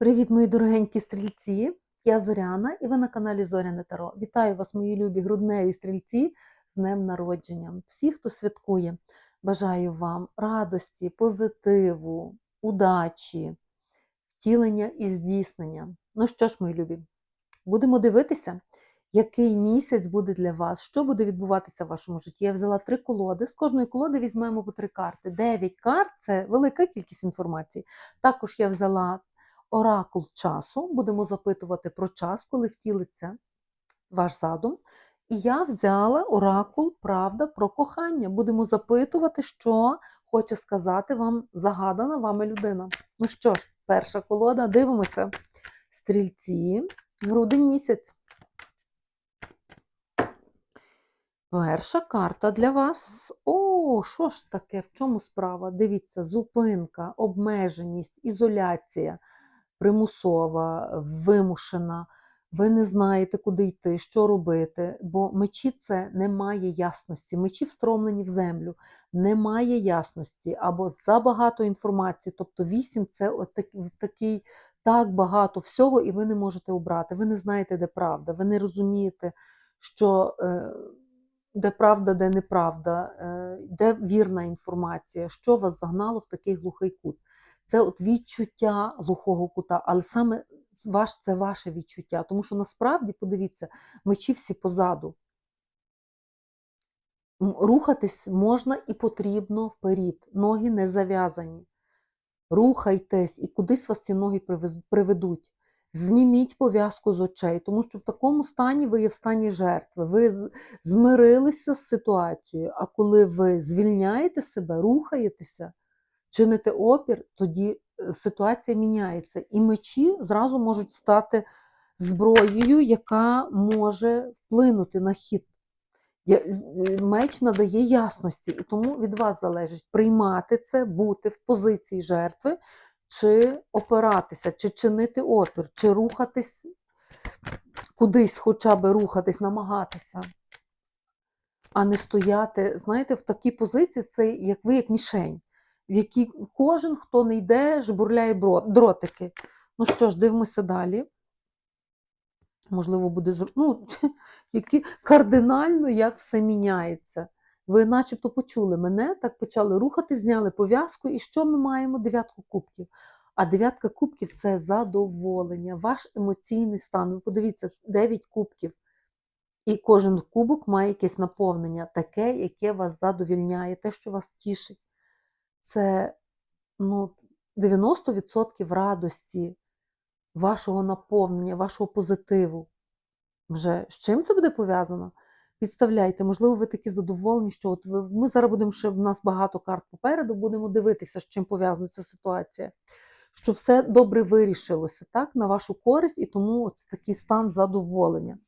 Привіт, мої дорогенькі стрільці! Я Зоряна і ви на каналі Зоряне Таро. Вітаю вас, мої любі грудневі стрільці, з днем народження. Всі, хто святкує, бажаю вам радості, позитиву, удачі, втілення і здійснення. Ну що ж, мої любі, будемо дивитися, який місяць буде для вас, що буде відбуватися в вашому житті. Я взяла три колоди. З кожної колоди візьмемо по три карти. Дев'ять карт це велика кількість інформації. Також я взяла оракул часу. Будемо запитувати про час, коли втілиться ваш задум. І я взяла оракул Правда про кохання. Будемо запитувати, що хоче сказати вам загадана вами людина. Ну що ж, перша колода, дивимося. Стрільці, грудень місяць. Перша карта для вас. О, що ж таке? В чому справа? Дивіться, зупинка, обмеженість, ізоляція примусова, вимушена. Ви не знаєте, куди йти, що робити, бо мечі це немає ясності. Мечі встромлені в землю, немає ясності або забагато інформації. Тобто вісім це так- такий так багато всього, і ви не можете обрати. Ви не знаєте, де правда, ви не розумієте, що. Е, де правда, де неправда, е, де вірна інформація, що вас загнало в такий глухий кут. Це от відчуття глухого кута, але саме ваш, це ваше відчуття. Тому що насправді, подивіться, мечі всі позаду. Рухатись можна і потрібно вперед. Ноги не зав'язані. Рухайтесь, і кудись вас ці ноги приведуть. Зніміть пов'язку з очей, тому що в такому стані ви є в стані жертви. Ви змирилися з ситуацією, а коли ви звільняєте себе, рухаєтеся, чините опір, тоді е, ситуація міняється. І мечі зразу можуть стати зброєю, яка може вплинути на хід. Е, Меч надає ясності, і тому від вас залежить приймати це, бути в позиції жертви, чи опиратися, чи чинити опір, чи рухатись кудись, хоча б рухатись, намагатися, а не стояти. Знаєте, в такій позиції це як ви як мішень, в якій кожен, хто не йде, жбурляє дротики. Ну що ж, дивимося далі. Можливо, буде ну, які кардинально як все міняється. Ви начебто почули мене, так почали рухати, зняли пов'язку, і що ми маємо? Дев'ятку кубків. А дев'ятка кубків це задоволення, ваш емоційний стан. Ви подивіться, 9 кубків. І кожен кубок має якесь наповнення, таке, яке вас задовільняє, те, що вас тішить. Це ну, 90% радості, вашого наповнення, вашого позитиву. Вже з чим це буде пов'язано? Підставляйте, можливо, ви такі задоволені, що от ви, ми зараз будемо ще в нас багато карт попереду, будемо дивитися, з чим пов'язана ця ситуація. Що все добре вирішилося так, на вашу користь, і тому це такий стан задоволення.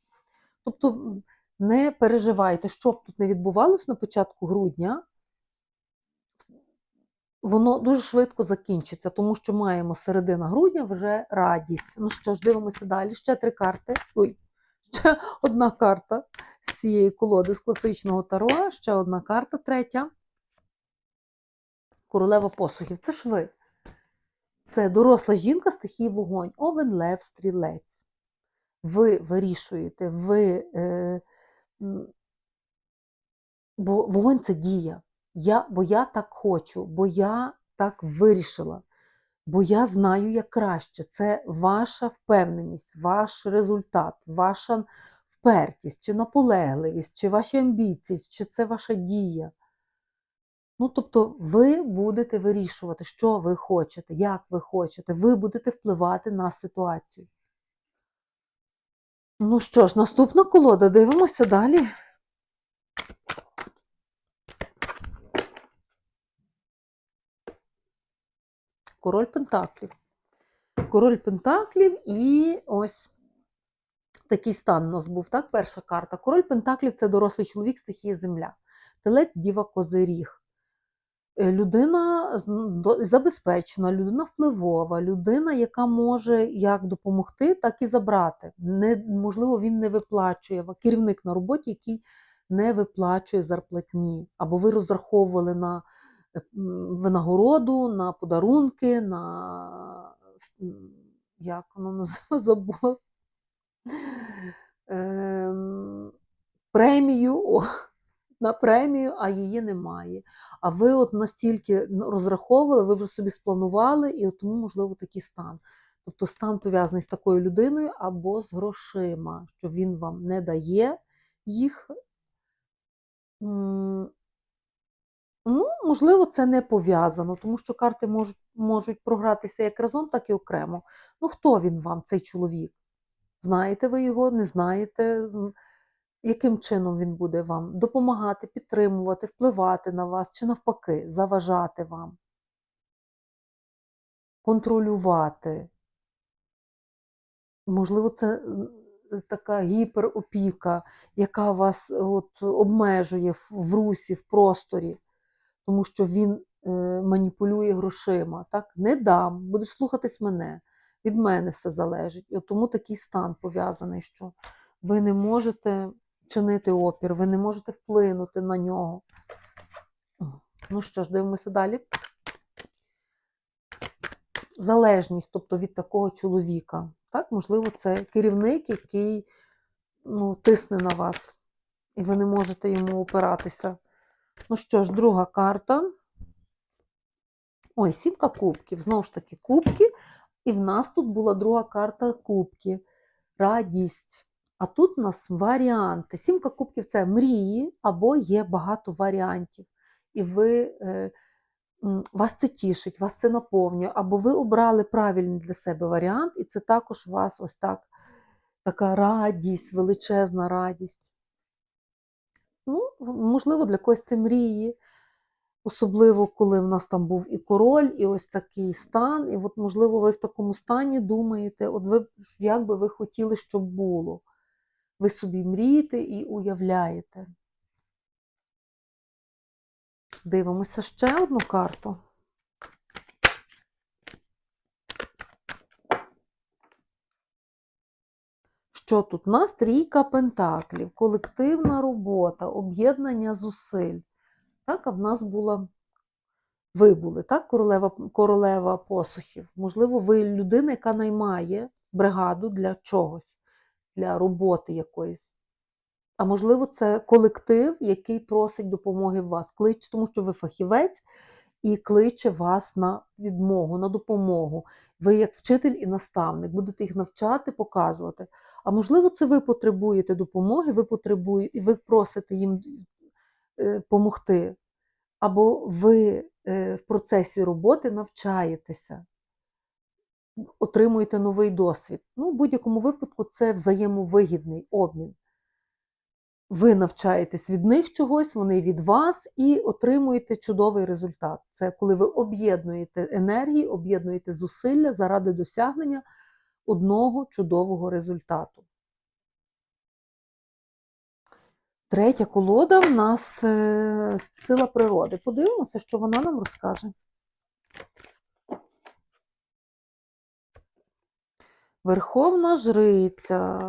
Тобто не переживайте, що б тут не відбувалося на початку грудня, воно дуже швидко закінчиться, тому що маємо середина грудня вже радість. Ну що ж, дивимося далі. Ще три карти. Ой, ще одна карта з цієї колоди з класичного таро, ще одна карта, третя. Королева посухів. Це ж ви. Це доросла жінка стихії вогонь. Овен, лев, стрілець. Ви вирішуєте, ви. Е, бо вогонь це дія. Я, бо я так хочу, бо я так вирішила, бо я знаю, як краще. Це ваша впевненість, ваш результат, ваша впертість, чи наполегливість, чи ваші амбіції, чи це ваша дія. Ну, тобто, ви будете вирішувати, що ви хочете, як ви хочете, ви будете впливати на ситуацію. Ну що ж, наступна колода, дивимося далі. Король Пентаклів. Король Пентаклів і ось такий стан у нас був, так? Перша карта. Король Пентаклів це дорослий чоловік, стихія земля. Телець діва Козиріг. Е, Людина забезпечена, людина впливова, людина, яка може як допомогти, так і забрати. Не, можливо, він не виплачує, керівник на роботі, який не виплачує зарплатні, або ви розраховували на винагороду, на подарунки, на як воно називає, забула. Ем, премію, на премію, а її немає. А ви от настільки ну, розраховували, ви вже собі спланували, і от тому, можливо, такий стан. Тобто стан пов'язаний з такою людиною або з грошима, що він вам не дає їх. Ну, можливо, це не пов'язано, тому що карти можуть, можуть програтися як разом, так і окремо. Ну, хто він вам, цей чоловік? Знаєте ви його, не знаєте? Яким чином він буде вам допомагати, підтримувати, впливати на вас, чи навпаки, заважати вам, контролювати? Можливо, це така гіперопіка, яка вас от, обмежує в русі, в просторі, тому що він е, маніпулює грошима. Так? Не дам, будеш слухатись мене, від мене все залежить. І от тому такий стан пов'язаний, що ви не можете чинити опір, ви не можете вплинути на нього. Ну що ж, дивимося далі. Залежність, тобто від такого чоловіка. Так, можливо, це керівник, який ну, тисне на вас, і ви не можете йому опиратися. Ну що ж, друга карта. Ой, сімка кубків. Знову ж таки, кубки. І в нас тут була друга карта кубки. Радість. А тут у нас варіанти. Сімка кубків це мрії, або є багато варіантів. І ви, е, вас це тішить, вас це наповнює, або ви обрали правильний для себе варіант, і це також у вас ось так, така радість, величезна радість. Ну, можливо, для когось це мрії. Особливо, коли в нас там був і король, і ось такий стан. І от, можливо, ви в такому стані думаєте, от ви як би ви хотіли, щоб було. Ви собі мрієте і уявляєте. Дивимося ще одну карту. Що тут? У нас трійка пентаклів, колективна робота, об'єднання зусиль. Так, а в нас була. Ви були, так, королева, королева посухів. Можливо, ви людина, яка наймає бригаду для чогось, для роботи якоїсь. А можливо, це колектив, який просить допомоги вас. Клич, тому що ви фахівець і кличе вас на відмогу, на допомогу. Ви, як вчитель і наставник, будете їх навчати, показувати. А можливо, це ви потребуєте допомоги, ви потребуєте, і ви просите їм допомогти. Або ви е, в процесі роботи навчаєтеся, отримуєте новий досвід. Ну, в будь-якому випадку це взаємовигідний обмін. Ви навчаєтесь від них чогось, вони від вас, і отримуєте чудовий результат. Це коли ви об'єднуєте енергії, об'єднуєте зусилля заради досягнення одного чудового результату. Третя колода в нас е, сила природи. Подивимося, що вона нам розкаже. Верховна жриця.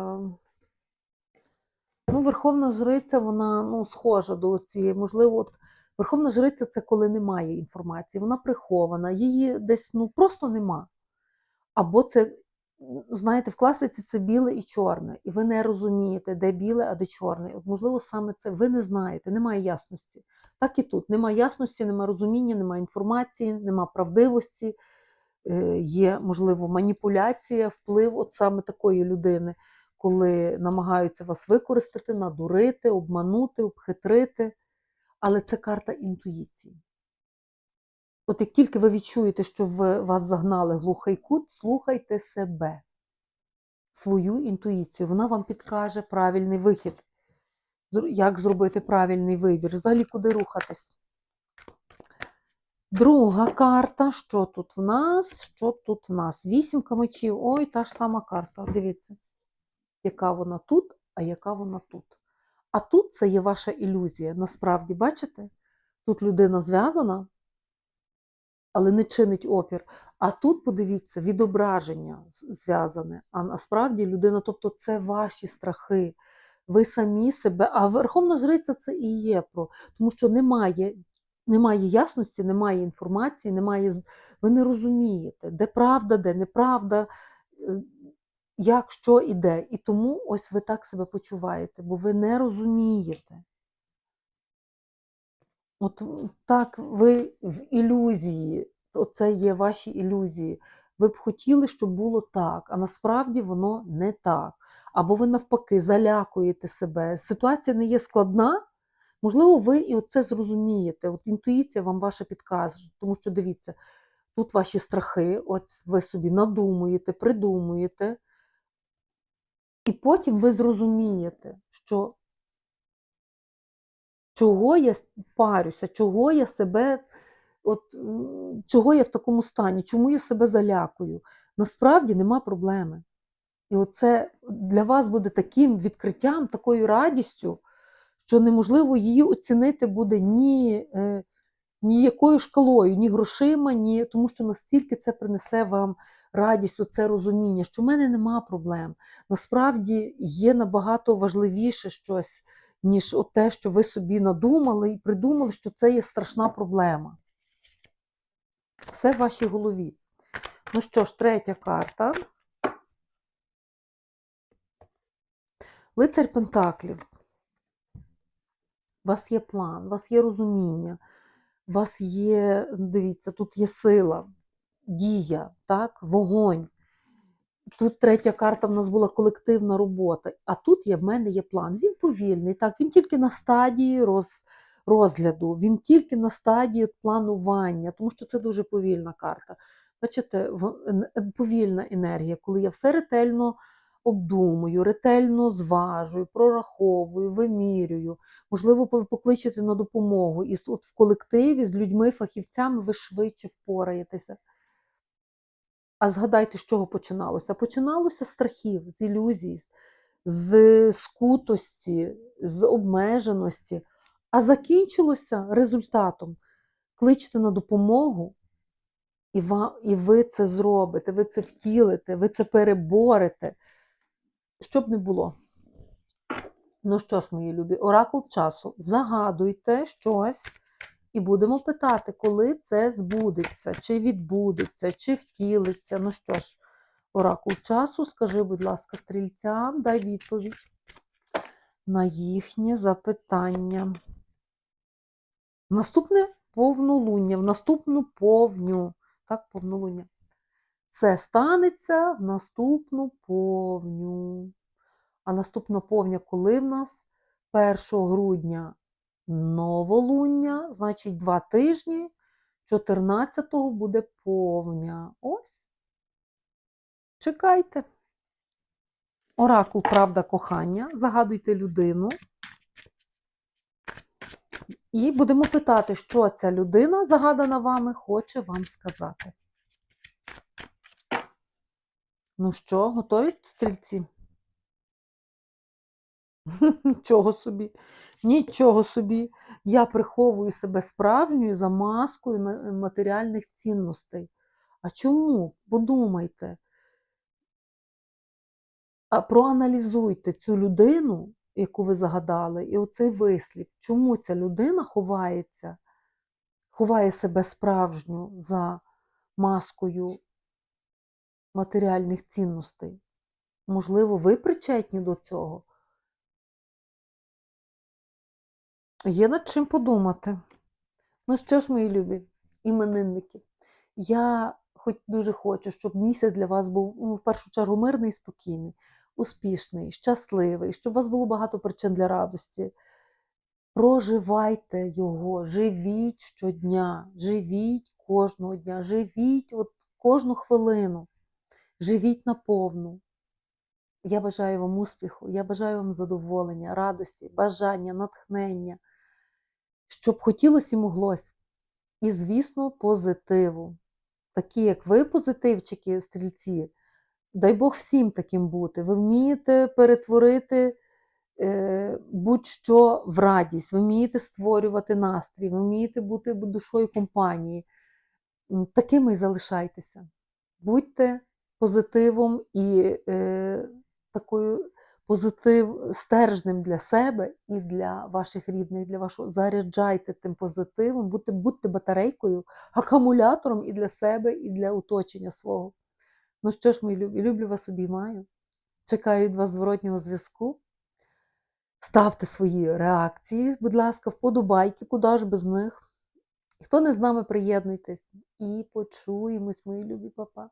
Верховна жриця, вона ну, схожа до цієї. Можливо, от Верховна жриця це коли немає інформації, вона прихована, її десь ну, просто нема. Або це, знаєте, в класиці це біле і чорне, і ви не розумієте, де біле, а де чорне. От, можливо, саме це ви не знаєте, немає ясності. Так і тут немає ясності, немає розуміння, немає інформації, немає правдивості, е, є, можливо, маніпуляція, вплив от саме такої людини, коли намагаються вас використати, надурити, обманути, обхитрити. Але це карта інтуїції. От як тільки ви відчуєте, що в вас загнали глухий кут, слухайте себе, свою інтуїцію. Вона вам підкаже правильний вихід, як зробити правильний вибір, взагалі куди рухатись. Друга карта. Що тут в нас? Що тут в нас? Вісімка мечів. Ой, та ж сама карта. Дивіться, яка вона тут, а яка вона тут. А тут це є ваша ілюзія. Насправді, бачите? Тут людина зв'язана, але не чинить опір. А тут, подивіться, відображення зв'язане. А насправді людина, тобто це ваші страхи. Ви самі себе. А Верховна Жриця це і є про, тому що немає. Немає ясності, немає інформації, немає. Ви не розумієте, де правда, де неправда. Як що іде. І тому ось ви так себе почуваєте, бо ви не розумієте. От так ви в ілюзії, оце є ваші ілюзії. Ви б хотіли, щоб було так, а насправді воно не так. Або ви навпаки залякуєте себе. Ситуація не є складна. Можливо, ви і оце зрозумієте. От інтуїція вам ваша підкаже, тому що дивіться, тут ваші страхи, от ви собі надумуєте, придумуєте, і потім ви зрозумієте, що чого я парюся, чого я себе, от, чого я в такому стані, чому я себе залякую. Насправді нема проблеми. І оце для вас буде таким відкриттям, такою радістю, що неможливо її оцінити буде ні, е, ні якою шкалою, ні грошима, ні, тому що настільки це принесе вам радість, оце розуміння, що в мене нема проблем. Насправді є набагато важливіше щось, ніж те, що ви собі надумали і придумали, що це є страшна проблема. Все в вашій голові. Ну що ж, третя карта. Лицар Пентаклів. У вас є план, у вас є розуміння, у вас є, дивіться, тут є сила, дія, так, вогонь. Тут третя карта в нас була колективна робота. А тут є, в мене є план. Він повільний, так, він тільки на стадії роз, розгляду, він тільки на стадії планування, тому що це дуже повільна карта. Бачите, повільна енергія, коли я все ретельно обдумую, ретельно зважую, прораховую, вимірюю. Можливо, ви покличете на допомогу. І от в колективі з людьми, фахівцями ви швидше впораєтеся. А згадайте, з чого починалося? Починалося з страхів, з ілюзій, з- скутості, з обмеженості, а закінчилося результатом. Кличте на допомогу, і ви це зробите, ви це втілите, ви це переборете. Щоб не було. Ну що ж, мої любі, оракул часу. Загадуйте щось і будемо питати, коли це збудеться, чи відбудеться, чи втілиться. Ну що ж, оракул часу, скажи, будь ласка, стрільцям, дай відповідь на їхнє запитання. Наступне повнолуння, в наступну повню. Так, повнолуння. Це станеться в наступну повню. А наступна повня, коли в нас 1 грудня новолуння, значить два тижні, 14-го буде повня. Ось. Чекайте. Оракул Правда кохання. Загадуйте людину. І будемо питати, що ця людина, загадана вами, хоче вам сказати. Ну що, готові стрільці? Нічого собі, нічого собі. Я приховую себе справжньою за маскою матеріальних цінностей. А чому? Подумайте. А проаналізуйте цю людину, яку ви загадали, і оцей вислів. Чому ця людина ховається, ховає себе справжню за маскою матеріальних цінностей? Можливо, ви причетні до цього? Є над чим подумати. Ну що ж, мої любі іменинники, я хоч дуже хочу, щоб місяць для вас був ну, в першу чергу мирний, і спокійний, успішний, щасливий, щоб у вас було багато причин для радості. Проживайте його, живіть щодня, живіть кожного дня, живіть от кожну хвилину, живіть наповну. Я бажаю вам успіху, я бажаю вам задоволення, радості, бажання, натхнення, щоб хотілося і моглось. І, звісно, позитиву. Такі, як ви, позитивчики, стрільці, дай Бог всім таким бути. Ви вмієте перетворити е, будь-що в радість, ви вмієте створювати настрій, ви вмієте бути душою компанії. Такими й залишайтеся. Будьте позитивом і е, такою позитив стержнем для себе і для ваших рідних, для вашого заряджайте тим позитивом, будьте, будьте батарейкою, акумулятором і для себе, і для оточення свого. Ну що ж, мої любі, люблю вас обіймаю. Чекаю від вас зворотнього зв'язку. Ставте свої реакції, будь ласка, вподобайки, куди ж без них. Хто не з нами, приєднуйтесь. І почуємось, мої любі папа.